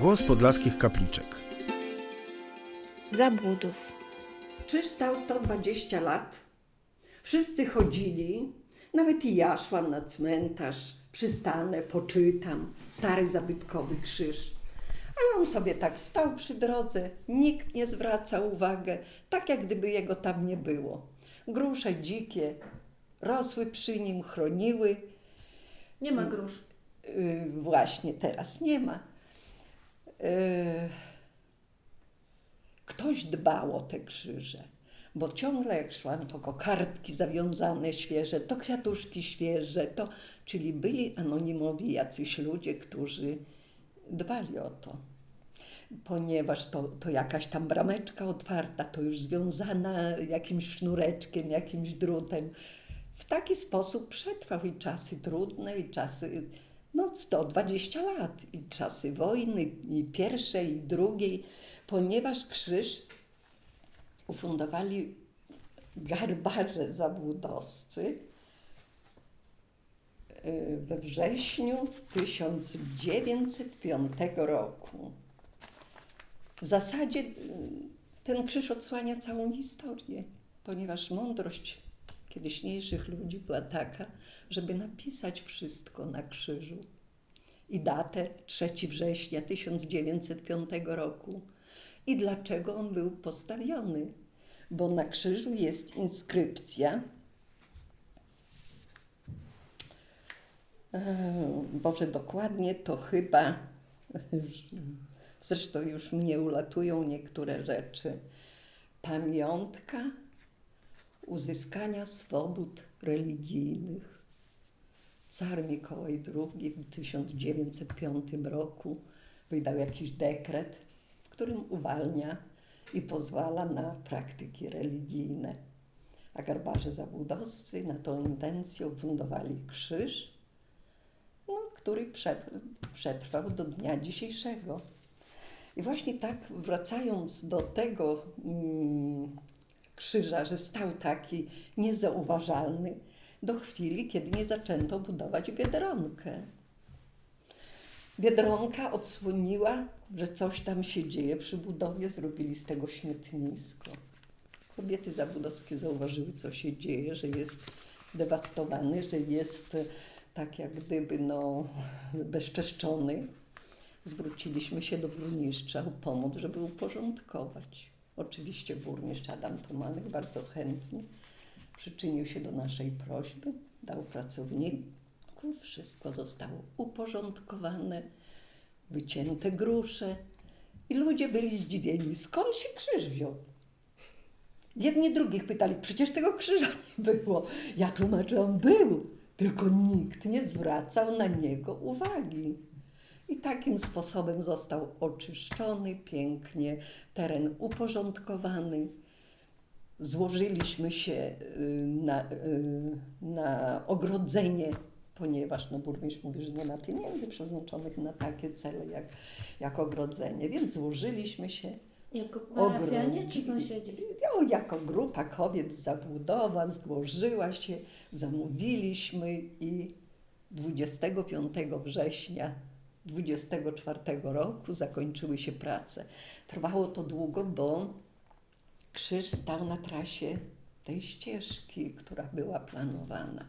Głos podlaskich kapliczek. Zabudów. Krzyż stał 120 lat. Wszyscy chodzili, nawet i ja szłam na cmentarz, przystanę, poczytam, stary zabytkowy krzyż. Ale on sobie tak stał przy drodze, nikt nie zwracał uwagi, tak jak gdyby jego tam nie było. Grusze dzikie rosły przy nim, chroniły. Nie ma grusz. Yy, właśnie teraz nie ma. Yy, ktoś dbał o te krzyże, bo ciągle jak szłam, to kokardki zawiązane świeże, to kwiatuszki świeże, to, czyli byli anonimowi jacyś ludzie, którzy dbali o to. Ponieważ to, to jakaś tam brameczka otwarta, to już związana jakimś sznureczkiem, jakimś drutem. W taki sposób przetrwał i czasy trudne, i czasy no 120 lat i czasy wojny, i pierwszej, i drugiej, ponieważ krzyż ufundowali garbarze zabłudowscy y, we wrześniu 1905 roku. W zasadzie y, ten krzyż odsłania całą historię, ponieważ mądrość kiedyśniejszych ludzi była taka, żeby napisać wszystko na krzyżu. I datę 3 września 1905 roku. I dlaczego on był postawiony? Bo na krzyżu jest inskrypcja. E, Boże, dokładnie to chyba, zresztą już mnie ulatują niektóre rzeczy. Pamiątka uzyskania swobód religijnych. Car Mikołaj II w 1905 roku wydał jakiś dekret, w którym uwalnia i pozwala na praktyki religijne. A garbarze zabudowscy na tą intencję ufundowali krzyż, no, który prze, przetrwał do dnia dzisiejszego. I właśnie tak wracając do tego mm, krzyża, że stał taki niezauważalny do chwili, kiedy nie zaczęto budować Biedronkę. Biedronka odsłoniła, że coś tam się dzieje przy budowie, zrobili z tego śmietnisko. Kobiety zabudowskie zauważyły, co się dzieje, że jest dewastowany, że jest e, tak jak gdyby no, bezczeszczony. Zwróciliśmy się do burmistrza o pomoc, żeby uporządkować. Oczywiście burmistrz Adam Tomanek bardzo chętnie przyczynił się do naszej prośby, dał pracowników, wszystko zostało uporządkowane, wycięte grusze i ludzie byli zdziwieni, skąd się krzyż wziął. Jedni drugich pytali, przecież tego krzyża nie było. Ja tłumaczyłam, był, tylko nikt nie zwracał na niego uwagi. I takim sposobem został oczyszczony pięknie, teren uporządkowany. Złożyliśmy się y, na, y, na ogrodzenie, ponieważ no, burmistrz mówi, że nie ma pieniędzy przeznaczonych na takie cele jak, jak ogrodzenie, więc złożyliśmy się. Jako parafianie czy sąsiedzi? No, jako grupa kobiet z Zabłudowa złożyła się, zamówiliśmy i 25 września 24 roku zakończyły się prace. Trwało to długo, bo krzyż stał na trasie tej ścieżki, która była planowana.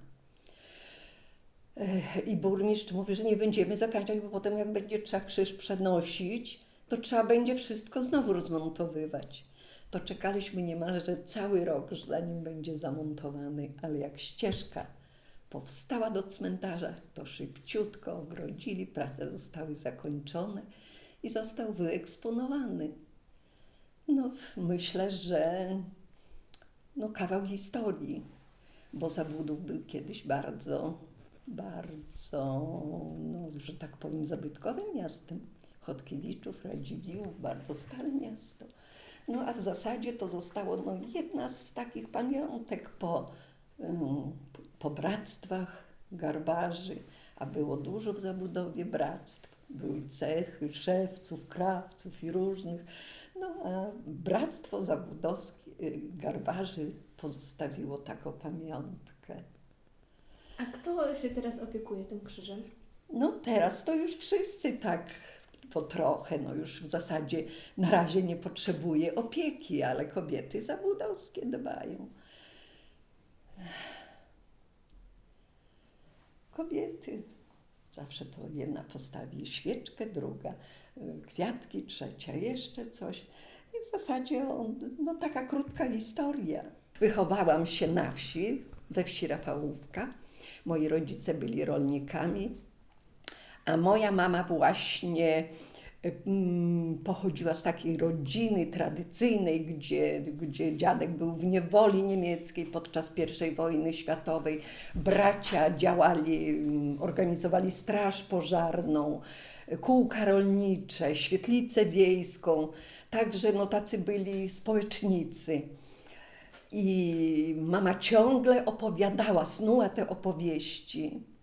I burmistrz mówi, że nie będziemy zakończać, bo potem jak będzie trzeba krzyż przenosić, to trzeba będzie wszystko znowu rozmontowywać. To czekaliśmy niemalże cały rok, zanim będzie zamontowany, ale jak ścieżka powstała do cmentarza, to szybciutko ogrodzili, prace zostały zakończone i został wyeksponowany. No, myślę, że no, kawał historii, bo Zabudów był kiedyś bardzo, bardzo, no, że tak powiem, zabytkowym miastem. Chodkiewiczów, Radziwiłłów, bardzo stare miasto. No a w zasadzie to zostało no, jedna z takich pamiątek po, po bractwach garbarzy, a było dużo w zabudowie bractw. Były cechy, szewców, krawców i różnych. No a bractwo zabudowskie y, garbarzy pozostawiło taką pamiątkę. A kto się teraz opiekuje tym krzyżem? No teraz to już wszyscy tak po trochę, no już w zasadzie na razie nie potrzebuje opieki, ale kobiety zabudowskie dbają. Kobiety. Zawsze to jedna postawi świeczkę, druga y, kwiatki, trzecia jeszcze coś. I w zasadzie on, no taka krótka historia. Wychowałam się na wsi, we wsi Rafałówka. Moi rodzice byli rolnikami, a moja mama właśnie pochodziła z takiej rodziny tradycyjnej, gdzie, gdzie dziadek był w niewoli niemieckiej podczas I wojny światowej. Bracia działali, mm, organizowali straż pożarną, kółka rolnicze, świetlicę wiejską. Także no, tacy byli społecznicy. I mama ciągle opowiadała, snuła te opowieści.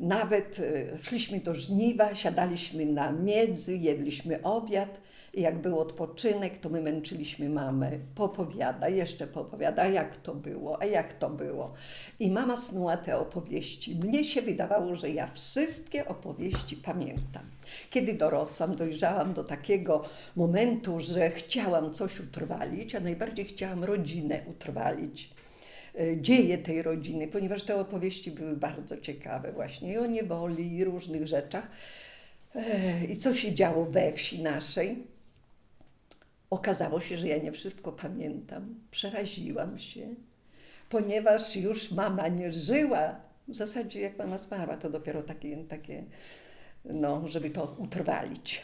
Nawet e, szliśmy do żniwa, siadaliśmy na miedzy, jedliśmy obiad i jak był odpoczynek, to my męczyliśmy mamę. Popowiada, jeszcze popowiada, jak to było, a jak to było. I mama snuła te opowieści. Mnie się wydawało, że ja wszystkie opowieści pamiętam. Kiedy dorosłam, dojrzałam do takiego momentu, że chciałam coś utrwalić, a najbardziej chciałam rodzinę utrwalić dzieje tej rodziny, ponieważ te opowieści były bardzo ciekawe właśnie i o niewoli i różnych rzeczach. E, I co się działo we wsi naszej. Okazało się, że ja nie wszystko pamiętam. Przeraziłam się, ponieważ już mama nie żyła. W zasadzie jak mama zmarła, to dopiero takie, takie no, żeby to utrwalić.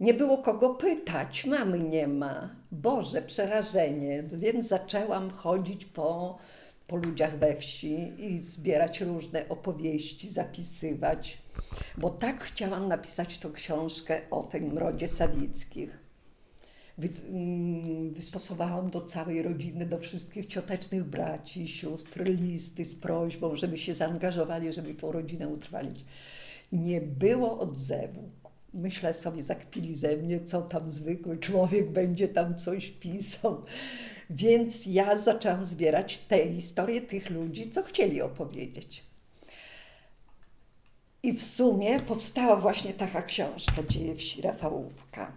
Nie było kogo pytać, mamy nie ma. Boże, przerażenie. Więc zaczęłam chodzić po, po ludziach we wsi i zbierać różne opowieści, zapisywać, bo tak chciałam napisać tą książkę o tym rodzie Sawickich. Mm, wystosowałam do całej rodziny, do wszystkich ciotecznych braci, sióstr listy z prośbą, żeby się zaangażowali, żeby tą rodzinę utrwalić. Nie było odzewu. Myślę sobie, zakpili ze mnie, co tam zwykły człowiek będzie tam coś pisał. Więc ja zaczęłam zbierać te historie tych ludzi, co chcieli opowiedzieć. I w sumie powstała właśnie taka książka Dzieje wsi Rafałówka.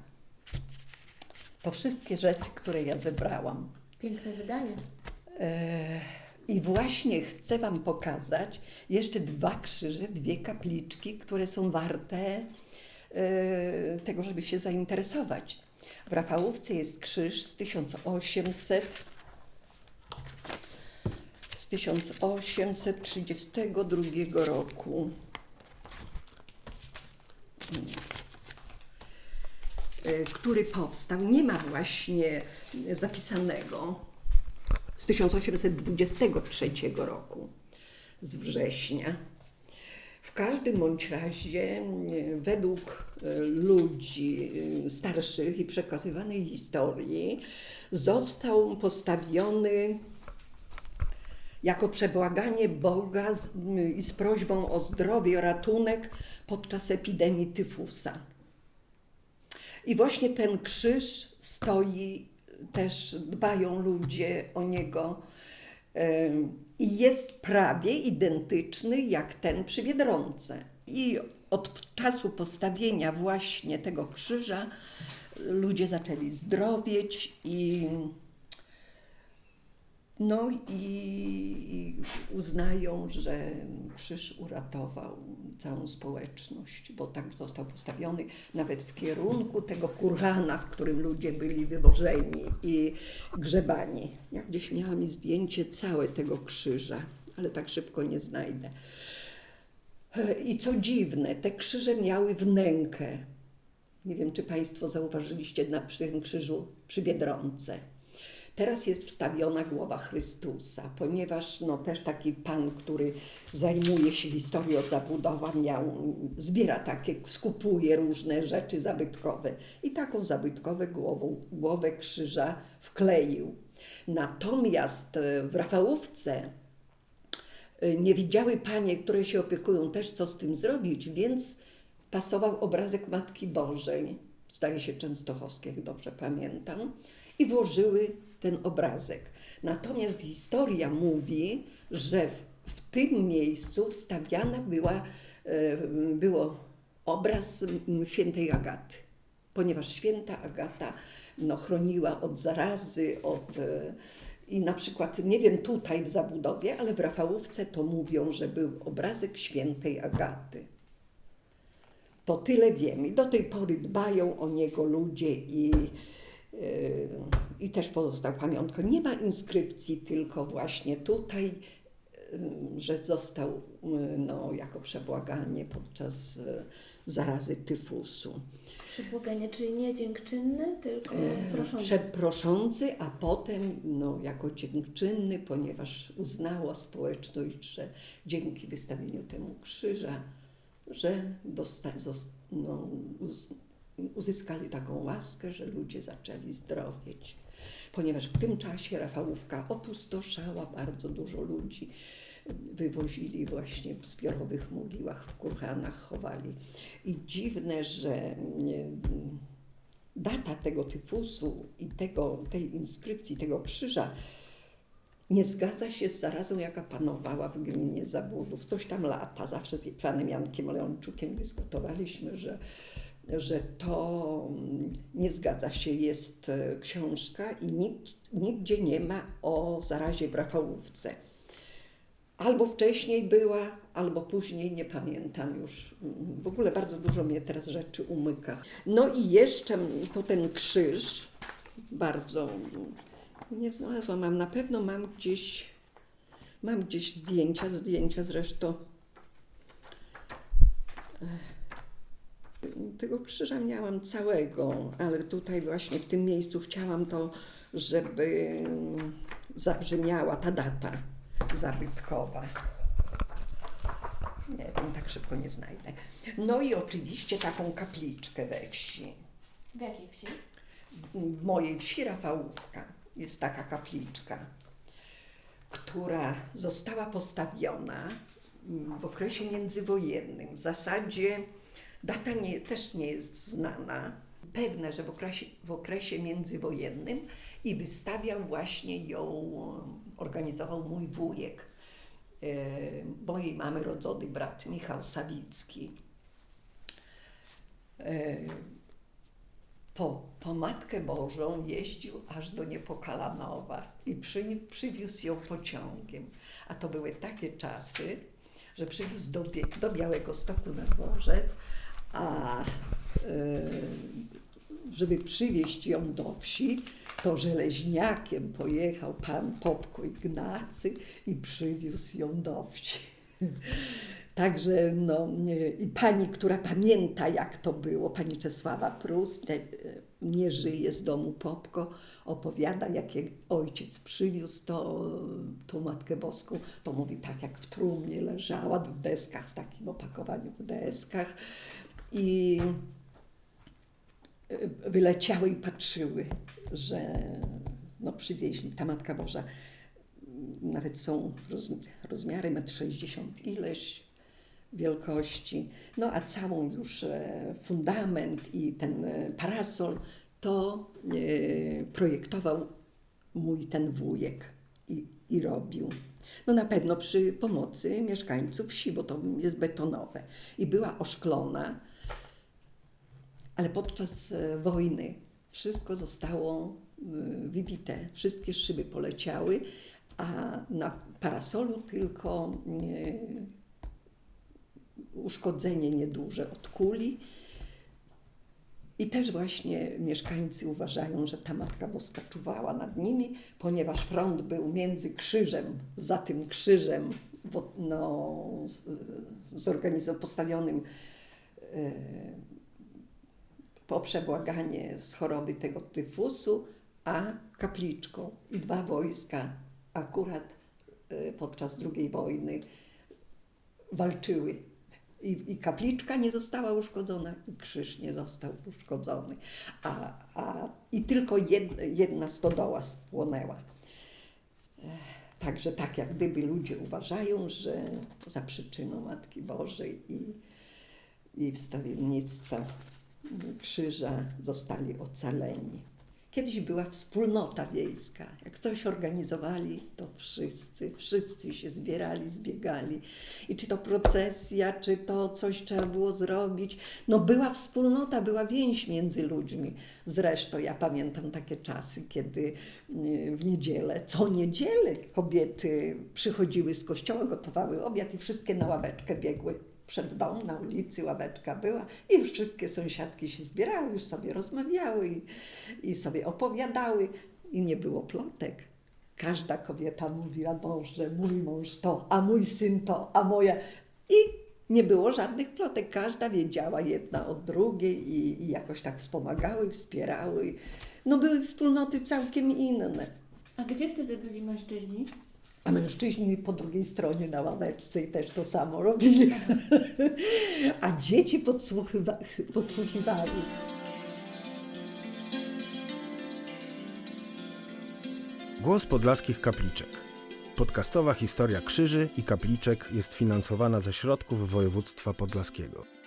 To wszystkie rzeczy, które ja zebrałam. Piękne wydanie. E, I właśnie chcę Wam pokazać jeszcze dwa krzyże, dwie kapliczki, które są warte tego, żeby się zainteresować. W Rafałówce jest krzyż z 1800 z 1832 roku. e, który powstał, nie ma właśnie zapisanego z 1823 roku, z września. W każdym bądź razie, e, według e, ludzi e, starszych i przekazywanej historii, został postawiony jako przebłaganie Boga z, i z prośbą o zdrowie, o ratunek podczas epidemii tyfusa. I właśnie ten krzyż stoi, też dbają ludzie o niego i jest prawie identyczny jak ten przy Biedronce. I od czasu postawienia właśnie tego krzyża ludzie zaczęli zdrowieć i no i, uznają, że krzyż uratował całą społeczność, bo tak został postawiony nawet w kierunku tego kurhana, w którym ludzie byli wywożeni i grzebani. Ja gdzieś miałam zdjęcie całe tego krzyża, ale tak szybko nie znajdę. I co dziwne, te krzyże miały wnękę. Nie wiem, czy Państwo zauważyliście na, przy tym krzyżu przy Biedronce. Teraz jest wstawiona głowa Chrystusa, ponieważ no, też taki pan, który zajmuje się historią zabudowa, miał, zbiera takie, skupuje różne rzeczy zabytkowe i taką zabytkową głową, głowę krzyża wkleił. Natomiast e, w Rafałówce e, nie widziały panie, które się opiekują też, co z tym zrobić, więc pasował obrazek Matki Bożej, zdaje się Częstochowskiej, dobrze pamiętam, i włożyły ten obrazek. Natomiast historia mówi, że w, tym miejscu wstawiana była, e, było obraz świętej Agaty, ponieważ święta Agata no, chroniła od zarazy, od... e, I na przykład, nie wiem tutaj w zabudowie, ale w Rafałówce to mówią, że był obrazek świętej Agaty. To tyle wiem. I do tej pory dbają o niego ludzie i, i też pozostał pamiątką. Nie ma inskrypcji, tylko właśnie tutaj, yy, że został yy, no, jako przebłaganie podczas yy, zarazy tyfusu. Przebłaganie, czyli nie dziękczynny, tylko proszący. Przeproszący, a potem no, jako dziękczynny, ponieważ uznała społeczność, że dzięki wystawieniu temu krzyża, że dosta, no, uzyskali taką łaskę, że ludzie zaczęli zdrowieć. Ponieważ w tym czasie Rafałówka opustoszała, bardzo dużo ludzi wywozili właśnie w zbiorowych mogiłach, w kurhanach chowali. I dziwne, że data tego tyfusu i tego, tej inskrypcji, tego krzyża nie zgadza się z zarazą, jaka panowała w gminie Zabudów. Coś tam lata. Zawsze z panem Jankiem Leonczukiem dyskutowaliśmy, że, że to mm, nie zgadza się. Jest e, książka i nigdzie nie ma o zarazie w Rafałówce. Albo wcześniej była, albo później, nie pamiętam już. W ogóle bardzo dużo mnie teraz rzeczy umyka. No i jeszcze to ten krzyż, bardzo nie znalazłam, mam na pewno mam gdzieś, mam gdzieś zdjęcia, zdjęcia zresztą. Tego krzyża miałam całego, ale tutaj właśnie w tym miejscu chciałam to, żeby zabrzmiała ta data zabytkowa. Nie wiem, tak szybko nie znajdę. No i oczywiście taką kapliczkę we wsi. W jakiej wsi? W mojej wsi Rafałówka jest taka kapliczka, która została postawiona mm, w okresie międzywojennym. W zasadzie data nie, też nie jest znana. Pewne, że w okresie, w okresie międzywojennym i wystawiał właśnie ją, organizował mój wujek, mojej mamy rodzony brat Michał Sawicki. Po, po Matkę Bożą jeździł aż do Niepokalanowa i przy, przywiózł ją pociągiem. A to były takie czasy, że przywiózł do, do Białego Stoku na dworzec, a e, żeby przywieźć ją do wsi, to żeleźniakiem pojechał pan Popko Ignacy i przywiózł ją do wsi. Także no, i pani, która pamięta jak to było, pani Czesława Prust, e, nie żyje z domu Popko, opowiada jak jej ojciec przywiózł to, tą Matkę Boską, to mówi tak jak w trumnie leżała w deskach, w takim opakowaniu w deskach i e, wyleciały i patrzyły, że no, przywieźli. Ta Matka Boża nawet są roz, rozmiary 1,60 m ileś wielkości. No a całą już e, fundament i ten e, parasol to projektował mój ten wujek i, i robił. No na pewno przy pomocy mieszkańców wsi, bo to jest betonowe. I była oszklona, ale podczas e, wojny wszystko zostało e, wybite, wszystkie szyby poleciały, a na parasolu tylko e, uszkodzenie nieduże od kuli. I też właśnie mieszkańcy uważają, że ta Matka Boska czuwała nad nimi, ponieważ front był między krzyżem, za tym krzyżem no, zorganizowanym, postawionym po przebłaganie z choroby tego tyfusu, a kapliczką. I dwa wojska akurat e, podczas II wojny walczyły. I, I kapliczka nie została uszkodzona, i krzyż nie został uszkodzony. A, a, I tylko jedna, jedna stodoła spłonęła. Ech, Także tak jak gdyby ludzie uważają, że za przyczyną Matki Bożej i, i wstawiennictwa krzyża zostali ocaleni. Kiedyś była wspólnota wiejska. Jak coś organizowali, to wszyscy, wszyscy się zbierali, zbiegali. I czy to procesja, czy to coś trzeba było zrobić. No była wspólnota, była więź między ludźmi. Zresztą ja pamiętam takie czasy, kiedy y, w niedzielę, co niedzielę kobiety przychodziły z kościoła, gotowały obiad i wszystkie na ławeczkę biegły przed dom, na ulicy ławeczka była i już wszystkie sąsiadki się zbierały, już sobie rozmawiały i, i sobie opowiadały i nie było plotek. Każda kobieta mówiła, Boże, mój mąż to, a mój syn to, a moja... I nie było żadnych plotek. Każda wiedziała jedna od drugiej i, i jakoś tak wspomagały, wspierały. No były wspólnoty całkiem inne. A gdzie wtedy byli mężczyźni? A mężczyźni po drugiej stronie na ławeczce i też to samo robili. A dzieci podsłuchiwa podsłuchiwali. Głos Podlaskich Kapliczek. Podcastowa historia krzyży i kapliczek jest finansowana ze środków województwa podlaskiego.